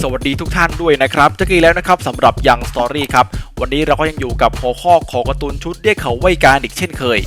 สวัสดีทุกท่านด้วยนะครับเจะกี้แล้วนะครับสำหรับยังสตอรี่ครับ วันนี้เราก็ยังอยู่กับหัวข้อของการ์ตูนชุดเรียกเขาไวการอีกเช่นเคย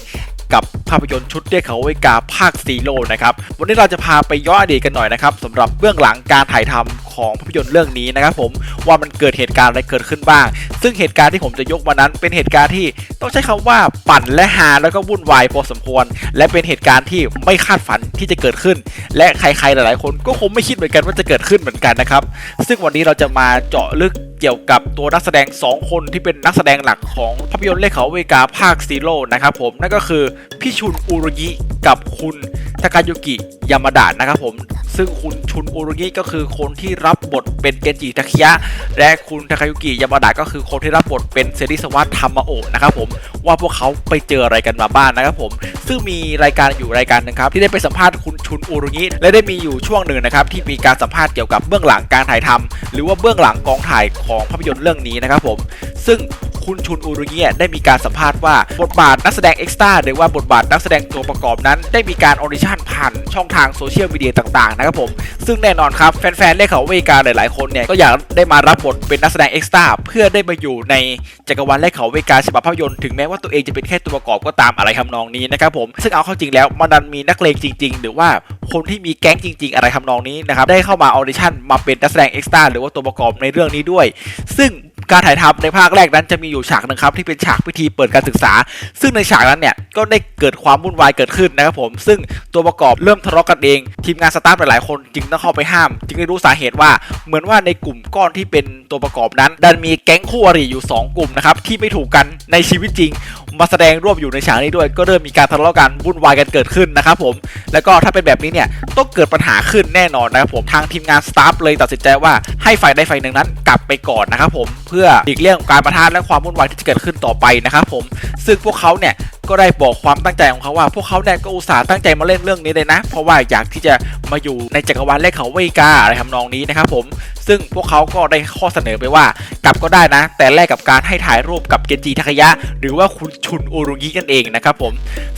กับภาพยนตร์ชุดเรียกเขาไวกาภาคซีโร่นะครับ วันนี้เราจะพาไปย้อนอดีตกันหน่อยนะครับสำหรับเบื้องหลังการถ่ายทำ ของภาพยนตร์เรื่องนี้นะครับผมว่ามันเกิดเหตุการณ์อะไรเกิดขึ้นบ้าง ซึ่งเหตุการณ์ที่ผมจะยกมานั้น เป็นเหตุการณ์ที่ต้องใช้คำว่าปั่นและฮาแล้วก็วุ่นวายพอสมควร และเป็นเหตุการณ์ที่ไม่คาดฝันที่จะเกิดขึ้น และใครๆหลายๆ คนก็คงไม่คิดเหมือนกันว่าจะเกิดขึ้นเหมือนกันนะครับซึ่งวันนี้เราจะมาเจาะลึกเกี่ยวกับตัวนักแสดง 2 คนที่เป็นนักแสดงหลักของภาพยนตร์เลขเขาเวกาภาคซีโร่นะครับผมนั่นก็คือพี่ชุนอุรุยิกับคุณทากายุกิยามาดะนะครับผม ซึ่งคุณชุนอุรุยิก็คือคนที่รับบทเป็นเกนจิทาคิยะ และคุณทาคายุกิยามาดะก็คือคนที่รับบทเป็นเซริสวัตธรรมโอะนะครับผมว่าพวกเขาไปเจออะไรกันมาบ้างนะครับผม ซึ่งมีรายการอยู่รายการนึงครับที่ได้ไปสัมภาษณ์คุณชุนอุรุงิและได้มีอยู่ช่วงหนึ่งนะครับที่มีการสัมภาษณ์เกี่ยวกับเบื้องหลังการถ่ายทำหรือว่าเบื้องหลังกองถ่ายของภาพยนตร์เรื่องนี้นะครับผม ซึ่ง คุณชุนอุรุงิได้มีการสัมภาษณ์ว่าบทบาทนักแสดงเอ็กซ์ตร้าหรือว่าบทบาทนักแสดงตัวประกอบนั้น ได้มีการออดิชั่นผ่านช่องทางโซเชียลมีเดียต่างๆนะครับผมซึ่งแน่นอนครับแฟนๆเลขเขาเวกาหลายๆคนเนี่ยก็อยากได้มารับบทเป็นนักแสดงเอ็กซ์ตร้าเพื่อได้มาอยู่ในจักรวาลเลขเขาเวกาฉบับภาพยนตร์ถึงแม้ว่าตัวเองจะเป็นแค่ตัวประกอบก็ตามอะไรทำนองนี้นะครับผมซึ่งเอาเข้าจริงแล้วมันดันมีนักเลงจริง ๆ หรือว่าคนที่มีแก๊งจริง ๆ อะไรทำนองนี้นะครับได้เข้ามาออดิชั่นมาเป็นนักแสดงเอ็กซ์ตร้าหรือว่าตัวประกอบในเรื่องนี้ด้วย ซึ่ง การถ่ายทำในภาคแรกนั้นจะมีอยู่ฉากนึงครับที่เป็นฉากพิธีเปิดการศึกษา ซึ่งในฉากนั้นเนี่ยก็ได้เกิดความวุ่นวายเกิดขึ้นนะครับผม ซึ่งตัวประกอบเริ่มทะเลาะกันเอง ทีมงานสตาฟหลายๆคนจึงต้องเข้าไปห้าม จึงได้รู้สาเหตุว่าเหมือนว่าในกลุ่มก้อนที่เป็นตัวประกอบนั้น ดันมีแก๊งคู่อริอยู่ 2 กลุ่มนะครับที่ไม่ถูกกันในชีวิตจริงมาแสดงร่วมอยู่ในฉากนี้ด้วย ก็เริ่มมีการทะเลาะกันวุ่นวายกันเกิดขึ้นนะครับผมแล้วก็ถ้าเป็นแบบนี้เนี่ยต้องเกิดปัญหาขึ้นแน่นอนนะครับผมทางทีมงานสตาฟเลยตัดสินใจว่าให้ฝ่ายใดฝ่ายหนึ่งนั้นกลับไปก่อนนะครับผมเพื่อหลีกเลี่ยงการประทะและความวุ่นวายที่จะเกิดขึ้นต่อไปนะครับผมซึ่งพวกเขาเนี่ยก็ได้บอกความตั้งใจของเขาว่า พวกเขาเนี่ยก็อุตส่าห์ตั้งใจมาเล่นเรื่องนี้เลยนะ เพราะว่าอยากที่จะ มาอยู่ในจักรวาลเลขเขาเวกาอะไรทำนองนี้นะครับผมซึ่งพวกเขาก็ได้ข้อเสนอไปว่ากลับก็ได้นะ แต่แลกกับการให้ถ่ายรูปกับเกนจิทาคายะ หรือว่าคุณชุนอุรุงิกันเองนะครับผม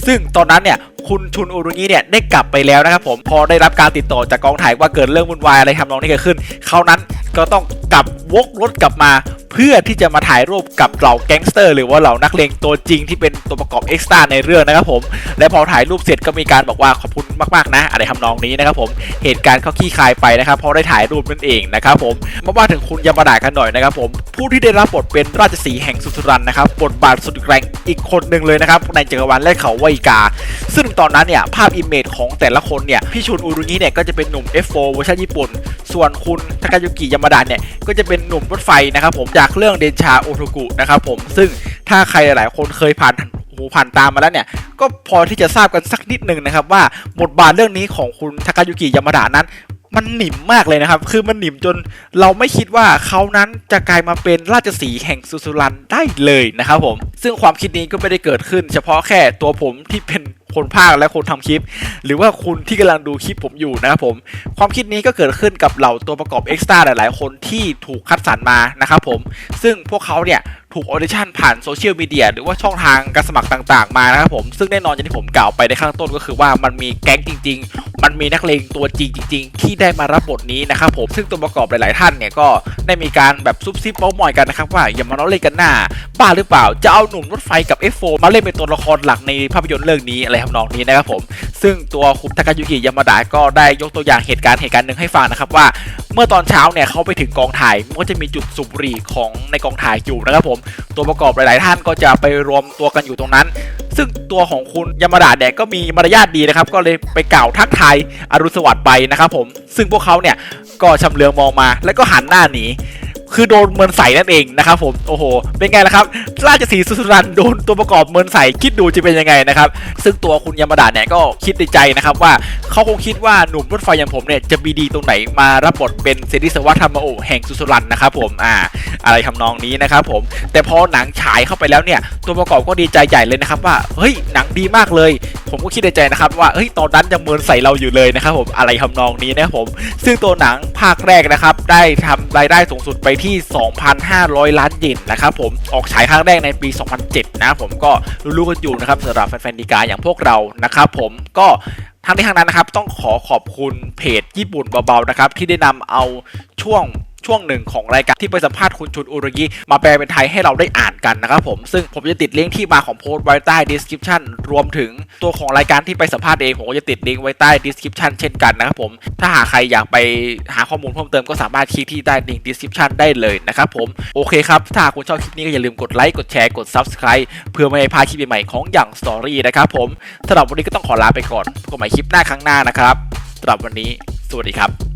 ซึ่งตอนนั้นเนี่ยคุณชุนอุรุงิเนี่ยได้กลับไปแล้วนะครับผมพอได้รับการติดต่อจากกองถ่ายว่าเกิดเรื่องวุ่นวายอะไรทำนองนี้เกิดขึ้นเขานั้นก็ต้องกลับวกรถกลับมา เพื่อที่จะมาถ่ายรูปกับเหล่าแก๊งสเตอร์ หรือว่าเหล่านักเลงตัวจริงที่เป็นตัวประกอบเอ็กซ์ตร้าในเรื่องนะครับผมและพอถ่ายรูปเสร็จก็มีการบอกว่าขอบคุณมากๆนะอะไรทำนองนี้นะครับผมเหตุการณ์เขาขี้คายไปนะครับเพราะได้ถ่ายรูปนั่นเองนะครับผมมาว่าถึงคุณยามาดากันหน่อยนะครับผมผู้ที่ได้รับบทเป็นราชสีห์แห่งสุสรันนะครับบทบาทสุดแรงอีกคนหนึ่งเลยนะครับในจักรวาลและเขาไวยกา ซึ่งตอนนั้นเนี่ยภาพอิมเมจของแต่ละคนเนี่ยพี่ชุนอุรุงิเนี่ยก็จะเป็นหนุ่ม F4 เวอร์ชันญี่ปุ่น ส่วนคุณทากายุกิยามาดะเนี่ยก็จะเป็นหนุ่มรถไฟนะครับผมจากเรื่องเดนชาโอโทกุนะครับผมซึ่งถ้าใครหลายคนเคยผ่านหูผ่านตามมาแล้วเนี่ย ก็พอที่จะทราบกันสักนิดหนึ่งนะครับ ว่าบทบาทเรื่องนี้ของคุณทากายุกิยามาดะนั้นมันหนิมมากเลยนะครับ คือมันหนิมจนเราไม่คิดว่าเขานั้นจะกลายมาเป็นราชสีห์แห่งสุสุรันได้เลยนะครับผม ซึ่งความคิดนี้ก็ไม่ได้เกิดขึ้น เฉพาะแค่ตัวผมที่เป็น คนภาคและคนทำคลิป หรือว่าคุณที่กำลังดูคลิปผมอยู่นะครับผม ความคิดนี้ก็เกิดขึ้นกับเหล่าตัวประกอบเอ็กซ์ตร้าหลาย ๆ คนที่ถูกคัดสรรมานะครับผม ซึ่งพวกเขาเนี่ยถูกออเดชั่นผ่านโซเชียลมีเดียหรือว่าช่องทางการสมัครต่าง ๆ มานะครับผม ซึ่งแน่นอนอย่างที่ผมกล่าวไปในข้างต้นก็คือว่ามันมีแก๊งจริง ๆ มันมีนักเลงตัวจริงจริงๆที่ได้มารับบทนี้นะครับผมซึ่งตัวประกอบหลาย ๆ ท่านเนี่ยก็ได้มีการแบบซุบซิบเมาส์มอยกันนะครับว่าอย่ามาล้อเล่นกันหน้า บ้าหรือเปล่าจะเอาหนุ่มรถไฟกับ F4 มาเล่นเป็นตัวละครหลักในภาพยนตร์เรื่องนี้อะไรทำนองนี้นะครับผมซึ่งตัวคุณทากายุกิยามาดะก็ได้ยกตัวอย่างเหตุการณ์เหตุการณ์หนึ่งให้ฟังนะครับว่า เมื่อตอนเช้าเนี่ยเขาไปถึงกองถ่ายมันก็จะมีจุดสูบหรี่ของในกองถ่ายอยู่นะครับผมตัวประกอบหลาย ๆ ท่านก็จะไปรวมตัวกันอยู่ตรงนั้น ซึ่งตัวของคุณยามาดาแดกก็มีมารยาทดีนะครับ ก็เลยไปกล่าวทักทายอรุณสวัสดิ์ไปนะครับผม ซึ่งพวกเขาเนี่ยก็ชำเลืองมองมาแล้วก็หันหน้าหนี คือโดนเมินใส่นั่นเองนะครับผมโอ้โห เป็นไงล่ะครับ ราชสีสุสรันโดนตัวประกอบเมินใส่คิดดูจะเป็นยังไงนะครับ ซึ่งตัวคุณยามาดาเนี่ยก็คิดในใจนะครับว่าเขาคงคิดว่าหนุ่มรถไฟอย่างผมเนี่ยจะมีดีตรงไหนมารับบทเป็นเซริสวัฒรรมโอแห่งสุสรันนะครับผมอ่าอะไรทำนองนี้นะครับผมแต่พอหนังฉายเข้าไปแล้วเนี่ยตัวประกอบก็ดีใจใหญ่เลยนะครับว่าเฮ้ยหนังดีมากเลย ผมก็คิดในใจนะครับว่าเฮ้ยตอนนั้นยังเมินใส่เราอยู่เลยนะครับผมอะไรทำนองนี้นะครับผมซึ่งตัวหนังภาคแรกนะครับได้ทำรายได้สูงสุดไปที่ 2,500 ล้านเยนนะครับผมออกฉายครั้งแรกในปี 2007 นะผมก็รู้ๆกันอยู่นะครับสำหรับแฟนๆดีกาอย่างพวกเรานะครับผมก็ทั้งนี้ทั้งนั้นนะครับต้องขอขอบคุณเพจญี่ปุ่นเบาๆนะครับที่ได้นำเอาช่วง ช่วงหนึ่งของรายการที่ไปสัมภาษณ์คุณชุนอุรกิมาแปลเป็นไทยให้เราได้อ่านกันนะครับผมซึ่งผมจะติดลิงก์ที่มาของโพสต์ไว้ใต้ description รวมถึงตัวของรายการที่ไปสัมภาษณ์เองผมก็จะติดลิงก์ไว้ใต้ description เช่นกันนะครับผมถ้าหากใครอยากไปหาข้อมูลเพิ่มเติมก็สามารถคลิกที่ใต้ลิงก์ description ได้เลยนะครับผมโอเคครับถ้าคุณชอบคลิปนี้ก็อย่าลืมกดไลค์กดแชร์กด subscribe เพื่อไม่ให้พลาดคลิปใหม่ๆของอย่าง story นะครับผมสำหรับวันนี้ก็ต้องขอลาไปก่อนพบกันใหม่คลิปหน้าครั้งหน้านะครับสำหรับวันนี้ สวัสดีครับ